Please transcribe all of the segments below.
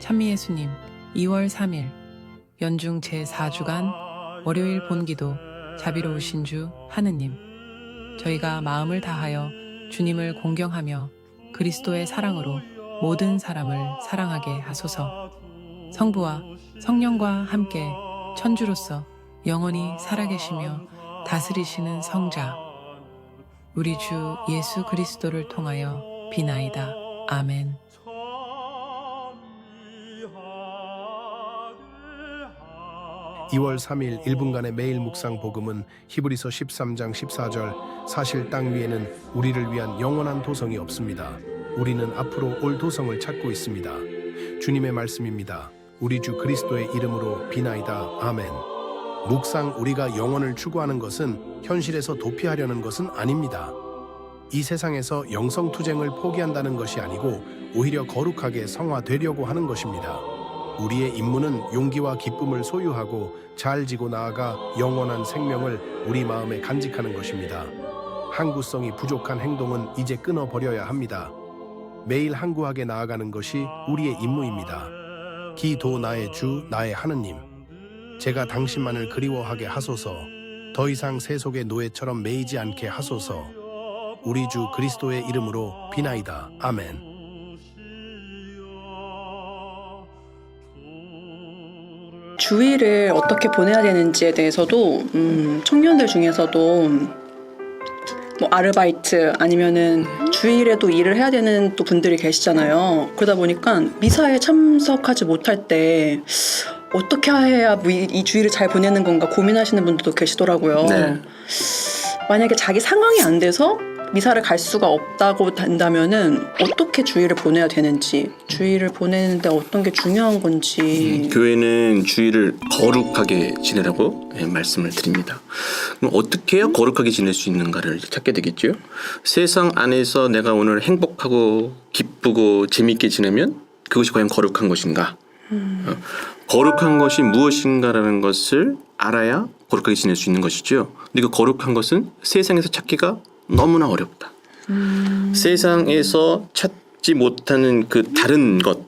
찬미예수님 2월 3일 연중 제4주간 월요일 본기도 자비로우신 주 하느님 저희가 마음을 다하여 주님을 공경하며 그리스도의 사랑으로 모든 사람을 사랑하게 하소서. 성부와 성령과 함께 천주로서 영원히 살아계시며 다스리시는 성자 우리 주 예수 그리스도를 통하여 비나이다. 아멘 2월 3일 1분간의 매일 묵상 복음은 히브리서 13장 14절 사실 땅 위에는 우리를 위한 영원한 도성이 없습니다. 우리는 앞으로 올 도성을 찾고 있습니다. 주님의 말씀입니다. 우리 주 그리스도의 이름으로 비나이다. 아멘. 묵상 우리가 영원을 추구하는 것은 현실에서 도피하려는 것은 아닙니다. 이 세상에서 영성 투쟁을 포기한다는 것이 아니고 오히려 거룩하게 성화되려고 하는 것입니다. 우리의 임무는 용기와 기쁨을 소유하고 잘 지고 나아가 영원한 생명을 우리 마음에 간직하는 것입니다. 항구성이 부족한 행동은 이제 끊어버려야 합니다. 매일 항구하게 나아가는 것이 우리의 임무입니다. 기도 나의 주 나의 하느님 제가 당신만을 그리워하게 하소서 더 이상 세속의 노예처럼 매이지 않게 하소서 우리 주 그리스도의 이름으로 비나이다 아멘 주일을 어떻게 보내야 되는지에 대해서도 음, 청년들 중에서도 뭐 아르바이트 아니면은 주일에도 일을 해야 되는 또 분들이 계시잖아요. 그러다 보니까 미사에 참석하지 못할 때 어떻게 해야 뭐 이, 이 주일을 잘 보내는 건가 고민하시는 분들도 계시더라고요. 네. 만약에 자기 상황이 안 돼서 미사를 갈 수가 없다고 된다면은 어떻게 주일을 보내야 되는지 주일을 보내는데 어떤 게 중요한 건지 교회는 주일을 거룩하게 지내라고 예, 말씀을 드립니다. 그럼 어떻게 해야 거룩하게 지낼 수 있는가를 찾게 되겠죠. 세상 안에서 내가 오늘 행복하고 기쁘고 재미있게 지내면 그것이 과연 거룩한 것인가? 어, 거룩한 것이 무엇인가라는 것을 알아야 거룩하게 지낼 수 있는 것이죠. 근데 그 거룩한 것은 세상에서 찾기가 너무나 어렵다. 세상에서 찾지 못하는 그 다른 것,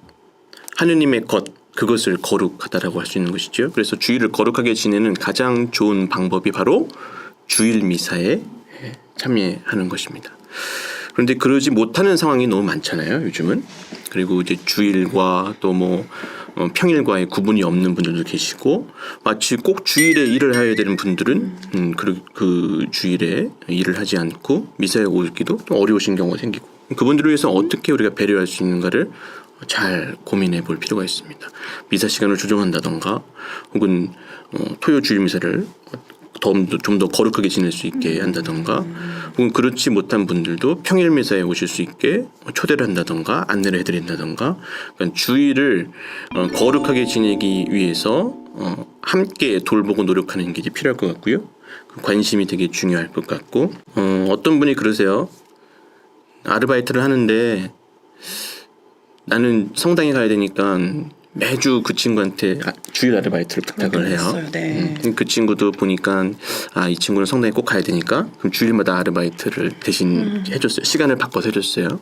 하느님의 것 그것을 거룩하다라고 할 수 있는 것이죠. 그래서 주일을 거룩하게 지내는 가장 좋은 방법이 바로 주일 미사에 참여하는 것입니다. 그런데 그러지 못하는 상황이 너무 많잖아요. 요즘은 그리고 이제 주일과 또뭐 평일과의 구분이 없는 분들도 계시고 마치 꼭 주일에 일을 해야 되는 분들은 음, 그, 그 주일에 일을 하지 않고 미사에 오기도 좀 어려우신 경우가 생기고 그분들을 위해서 어떻게 우리가 배려할 수 있는가를 잘 고민해 볼 필요가 있습니다. 미사 시간을 조정한다던가 혹은 어, 토요 주일 미사를 좀더 거룩하게 지낼 수 있게 한다던가 혹은 그렇지 못한 분들도 평일 미사에 오실 수 있게 초대를 한다던가 안내를 해드린다던가 그러니까 주일을 어, 거룩하게 지내기 위해서 어, 함께 돌보고 노력하는 게 필요할 것 같고요. 그 관심이 되게 중요할 것 같고 어, 어떤 분이 그러세요. 아르바이트를 하는데 나는 성당에 가야 되니까 매주 그 친구한테 아, 주일 아르바이트를 부탁을 해요. 그랬어요. 네. 음, 그 친구도 보니까 아 이 친구는 성당에 꼭 가야 되니까 그럼 주일마다 아르바이트를 대신 해줬어요. 시간을 바꿔서 해줬어요.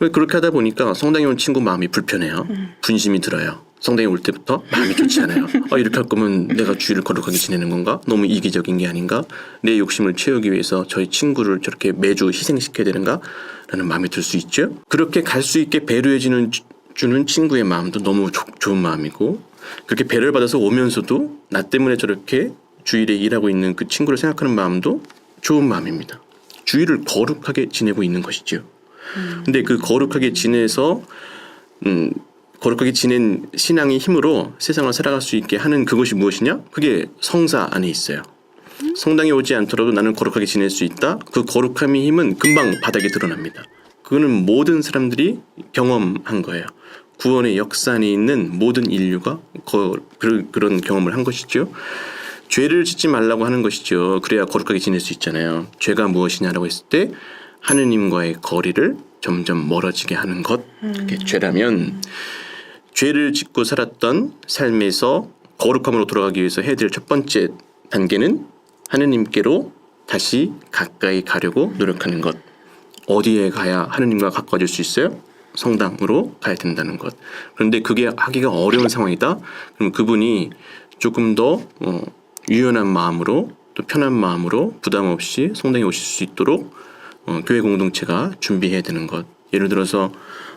왜 그렇게 하다 보니까 성당에 온 친구 마음이 불편해요. 분심이 들어요. 성당에 올 때부터 마음이 좋지 않아요. 아, 이렇게 할 거면 내가 주일을 거룩하게 지내는 건가? 너무 이기적인 게 아닌가? 내 욕심을 채우기 위해서 저희 친구를 저렇게 매주 희생시켜야 되는가? 라는 마음이 들 수 있죠. 그렇게 갈 수 있게 배려해주는 주- 주는 친구의 마음도 너무 조- 좋은 마음이고 그렇게 배려를 받아서 오면서도 나 때문에 저렇게 주일에 일하고 있는 그 친구를 생각하는 마음도 좋은 마음입니다. 주일을 거룩하게 지내고 있는 것이죠. 근데 그 거룩하게 지내서 음, 거룩하게 지낸 신앙의 힘으로 세상을 살아갈 수 있게 하는 그것이 무엇이냐? 그게 성사 안에 있어요. 성당에 오지 않더라도 나는 거룩하게 지낼 수 있다. 그 거룩함의 힘은 금방 바닥에 드러납니다. 그거는 모든 사람들이 경험한 거예요. 구원의 역사 안에 있는 모든 인류가 거, 그, 그런 경험을 한 것이죠. 죄를 짓지 말라고 하는 것이죠. 그래야 거룩하게 지낼 수 있잖아요. 죄가 무엇이냐라고 했을 때 하느님과의 거리를 점점 멀어지게 하는 것. 그게 죄라면 죄를 짓고 살았던 삶에서 거룩함으로 돌아가기 위해서 해야 될 첫 번째 단계는 하느님께로 다시 가까이 가려고 노력하는 것. 어디에 가야 하느님과 가까워질 수 있어요? 성당으로 가야 된다는 것. 그런데 그게 하기가 어려운 상황이다. 그럼 그분이 조금 더 어, 유연한 마음으로 또 편한 마음으로 부담 없이 성당에 오실 수 있도록 어, 교회 공동체가 준비해야 되는 것. 예를 들어서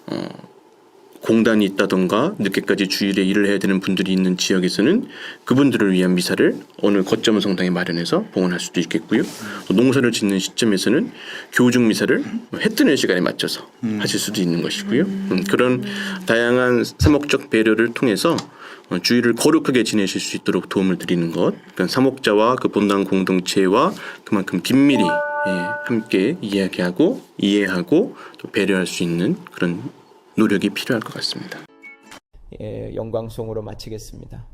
어, 공단이 있다던가 늦게까지 주일에 일을 해야 되는 분들이 있는 지역에서는 그분들을 위한 미사를 어느 거점 성당에 마련해서 봉헌할 수도 있겠고요. 또 농사를 짓는 시점에서는 교중 미사를 해 뜨는 시간에 맞춰서 하실 수도 있는 것이고요. 음, 그런 다양한 사목적 배려를 통해서 어, 주일을 거룩하게 지내실 수 있도록 도움을 드리는 것. 그러니까 사목자와 그 본당 공동체와 그만큼 긴밀히 예, 함께 이야기하고 이해하고 또 배려할 수 있는 그런 노력이 필요할 것 같습니다. 예, 영광송으로 마치겠습니다.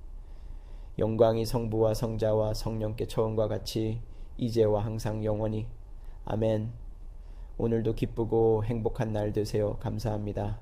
영광이 성부와 성자와 성령께 처음과 같이 이제와 항상 영원히 아멘. 오늘도 기쁘고 행복한 날 되세요. 감사합니다.